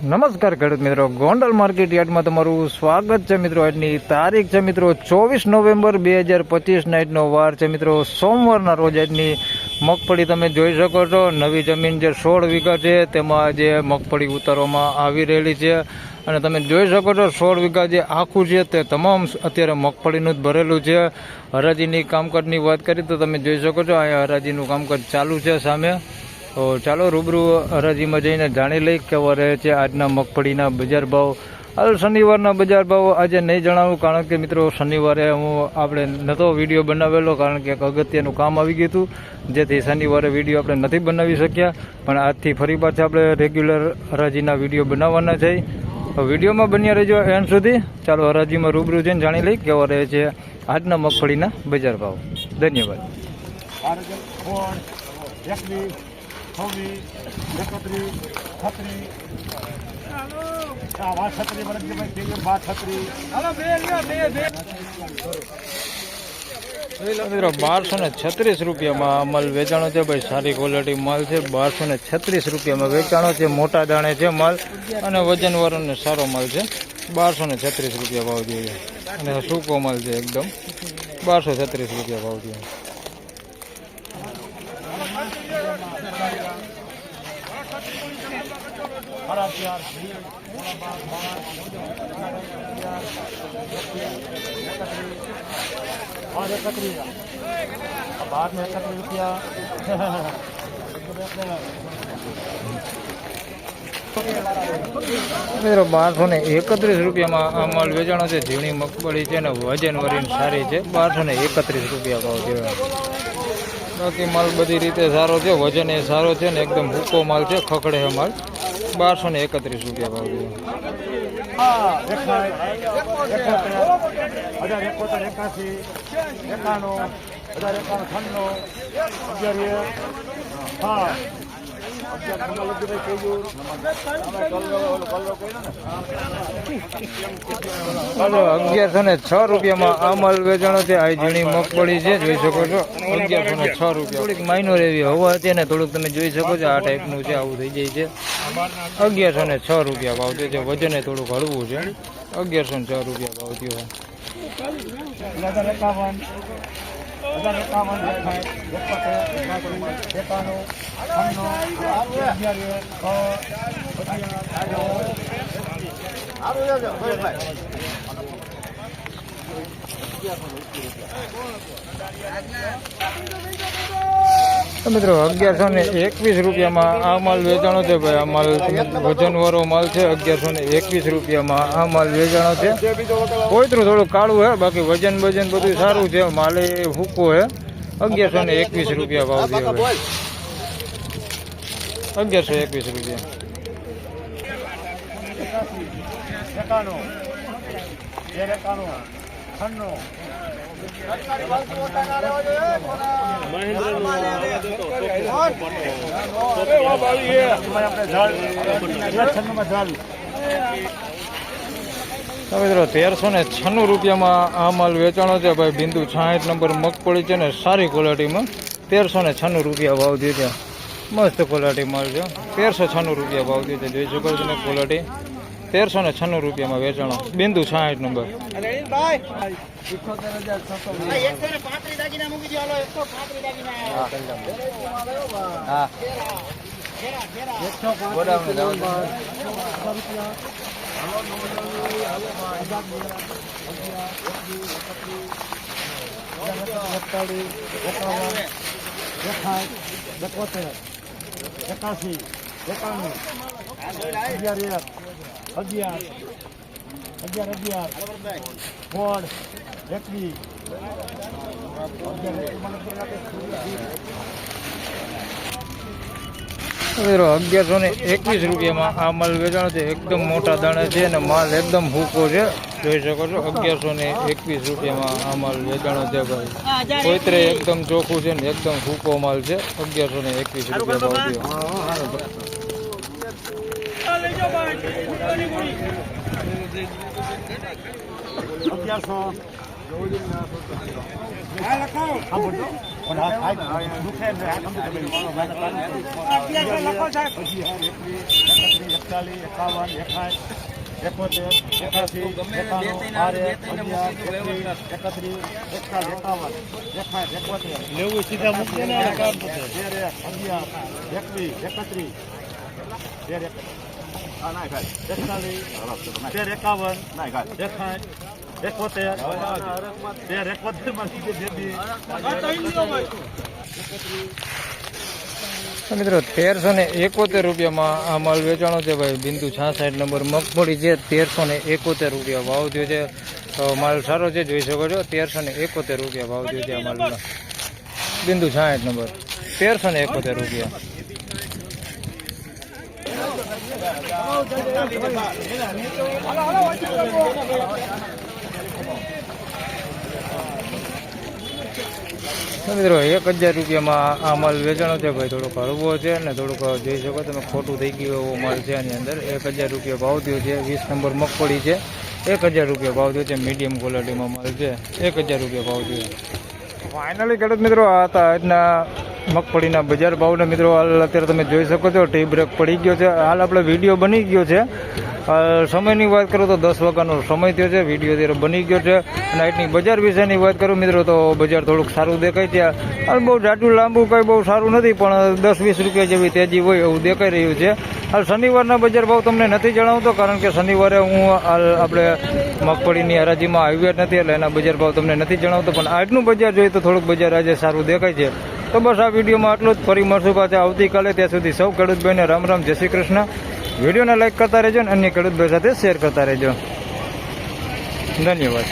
નમસ્કાર ખેડૂત મિત્રો. ગોંડલ માર્કેટ યાર્ડમાં તમારું સ્વાગત છે મિત્રો. આજની તારીખ છે મિત્રો ચોવીસ નવેમ્બર બે હજાર પચીસ નાઇટનો વાર છે મિત્રો. સોમવારના રોજ આજની મગફળી તમે જોઈ શકો છો. નવી જમીન જે સોળ વીઘા છે તેમાં જે મગફળી ઉતારવામાં આવી રહેલી છે. અને તમે જોઈ શકો છો સોળ વીઘા જે આખું છે તે તમામ અત્યારે મગફળીનું જ ભરેલું છે. હરાજીની કામકાજની વાત કરીએ તો તમે જોઈ શકો છો, અહીંયા હરાજીનું કામકાજ ચાલુ છે સામે. તો ચાલો રૂબરૂ હરાજીમાં જઈને જાણી લઈ કેવા રહે છે આજના મગફળીના બજાર ભાવ. હાલ શનિવારના બજાર ભાવ આજે નહીં જણાવું, કારણ કે મિત્રો શનિવારે હું આપણે નહોતો વીડિયો બનાવેલો, કારણ કે એક અગત્યનું કામ આવી ગયું હતું, જેથી શનિવારે વીડિયો આપણે નથી બનાવી શક્યા. પણ આજથી ફરી પાછા આપણે રેગ્યુલર હરાજીના વીડિયો બનાવવાના છે. વિડીયોમાં બન્યા રહેજો એન્ડ સુધી. ચાલો હરાજીમાં રૂબરૂ જઈને જાણી લઈ કેવા રહે છે આજના મગફળીના બજાર ભાવ. ધન્યવાદ. છવ્વીસ એકત્રીસ છત્રીસ. આ વાત છત્રી વરસભાઈ કેવી વાત મિત્રો બારસો ને છત્રીસ રૂપિયામાં અમલ વેચાણો છે. ભાઈ સારી ક્વોલિટી માલ છે. બારસો ને છત્રીસ રૂપિયામાં વેચાણો છે. મોટા દાણે છે માલ અને વજન ને સારો માલ છે. બારસો ને છત્રીસ રૂપિયા ભાવ જોઈએ. અને સૂકો માલ છે એકદમ. બારસો છત્રીસ રૂપિયા ભાવ દે સાડા અગિયાર પાંચ એકત્રીસ બાર ને એકત્રીસ રૂપિયા બારસો ને એકત્રીસ રૂપિયામાં આ માલ વેચાણો છે. ઝીણી મગફળી છે ને વજન વરીન સારી છે. બારસો ને એકત્રીસ રૂપિયા ભાવ છે. બાકી માલ બધી રીતે સારો છે. વજન એ સારો છે ને એકદમ ભૂકો માલ છે. ખખડે માલ. બારસો ને એકત્રીસ રૂપિયા ભાવ હજાર એકોતેર એકાસી એકાણું હજાર એકાણું અગિયાર હા. અગિયારસો ને છ રૂપિયામાં આ માલ વેચાણો છે. આ ઝીણી મગફળી છે, જોઈ શકો છો. અગિયારસો ને છ રૂપિયા. થોડીક માઇનોર એવી હવા હતી ને થોડુંક તમે જોઈ શકો છો, આ ટાઈપનું છે, આવું થઈ જાય છે. અગિયારસો ને છ રૂપિયા ભાવ છે, જે વજને થોડુંક હળવું છે. અગિયારસો ને છ રૂપિયા ભાવ થયો. હજાર એકાવન એકાણું અગિયાર તો મિત્રો, અગિયારસો ને એકવીસ રૂપિયામાં આ માલ વેચાણો છે ભાઈ. આ માલ વજનવાળો માલ છે, અગિયારસો ને એકવીસ રૂપિયામાં આ માલ વેચાણો છે. કોઈતરું થોડું કાળું હે, બાકી વજન વજન બધું સારું છે. માલે ફૂકો હે. અગિયારસો ને એકવીસ રૂપિયા ભાવ છે અગિયારસો એકવીસ રૂપિયા. છન્નું મિત્રો, તેરસો ને છન્નું રૂપિયામાં આ માલ વેચાણો છે. ભાઈ, બિંદુ છાંઠ નંબર મગફળી છે ને સારી ક્વોલિટીમાં તેરસો ને છન્નું રૂપિયા ભાવ દે છે. મસ્ત ક્વોલિટી માલ છે. તેરસો છન્નું રૂપિયા ભાવ દે છે. જોઈ શકો છો ને ક્વોલિટી તેરસો ને છન્નું રૂપિયામાં વેચાણો. બિંદુ સાહીઠ નંબર. એકાસી એકાણું અગિયાર એક. અગિયાર. અગિયાર અગિયાર. સોળ એકવીસ અગિયારસો ને એકવીસ રૂપિયામાં આ માલ વેચાણો છે. એકદમ મોટા દાણા છે અને માલ એકદમ હૂકો છે. જોઈ શકો છો અગિયારસો ને એકવીસ રૂપિયામાં આ માલ વેચાણો છે ભાઈ. કોઈતરે એકદમ ચોખ્ખું છે ને એકદમ હૂકો માલ છે. અગિયારસો ને એકવીસ રૂપિયા ભાવ અગિયારસો એકતાલીસ એકાવન એકાઠ એકોતેર એકાસી એકાણું બારે અગિયાર એકવીસ એકત્રીસ એકતાલીસ એકાવન એકાઠ એકોતેર લેવું સીધા મૂકી ને. તેર અગિયાર એકવીસ એકત્રીસ તેર તો મિત્રો, તેરસો ને એકોતેર રૂપિયામાં આ માલ વેચાણો છે ભાઈ. બિંદુ છાસઠ નંબર મગફળી છે, તેરસો ને એકોતેર રૂપિયા ભાવ થયો છે. માલ સારો છે, જોઈ શકો છો, તેરસો ને એકોતેર રૂપિયા ભાવ થયો છે આ માલનો બિંદુ છાસઠ નંબર, તેરસો ને એકોતેર રૂપિયા તો મિત્રો, એક હજાર રૂપિયામાં આ માલ વેચાણો છે ભાઈ. થોડોક હળવો છે ને થોડુંક જોઈ શકો તમે, ખોટું થઈ ગયું એવો માલ છે આની અંદર. એક હજાર રૂપિયા ભાવ થયો છે, વીસ નંબર મગફળી છે. એક હજાર રૂપિયા ભાવ થયો છે મીડિયમ ક્વોલિટીમાં માલ છે. એક હજાર રૂપિયા ભાવ થયો ફાઇનલી ખેડૂત મિત્રો, આ હતા આજના મગફળીના બજાર ભાવને મિત્રો હાલ અત્યારે તમે જોઈ શકો છો ટી બ્રેક પડી ગયો છે. હાલ આપણે વીડિયો બની ગયો છે. સમયની વાત કરું તો દસ વાગ્યાનો સમય થયો છે. વીડિયો અત્યારે બની ગયો છે. નાઇટની બજાર વિશેની વાત કરું, મિત્રો, તો બજાર થોડુંક સારું દેખાય છે. હાલ બહુ જાડું લાંબુ કંઈ બહુ સારું નથી, પણ દસ વીસ રૂપિયા જેવી તેજી હોય એવું દેખાઈ રહ્યું છે. હાલ શનિવારના બજાર ભાવ તમને નથી જણાવતો, કારણ કે શનિવારે હું હાલ આપણે મગફળીની હરાજીમાં આવ્યા નથી, એટલે એના બજાર ભાવ તમને નથી જણાવતો. પણ આજનું બજાર જોઈએ તો થોડુંક બજાર આજે સારું દેખાય છે. તો બસ આ વિડીયોમાં આટલું જ. ફરી મળશું પાછા આવતીકાલે. ત્યાં સુધી સૌ ખેડૂતભાઈને રામ રામ, જય શ્રી કૃષ્ણ. વિડીયોને લાઇક કરતા રહેજો અને અન્ય ખેડૂતભાઈ સાથે શેર કરતા રહેજો. ધન્યવાદ.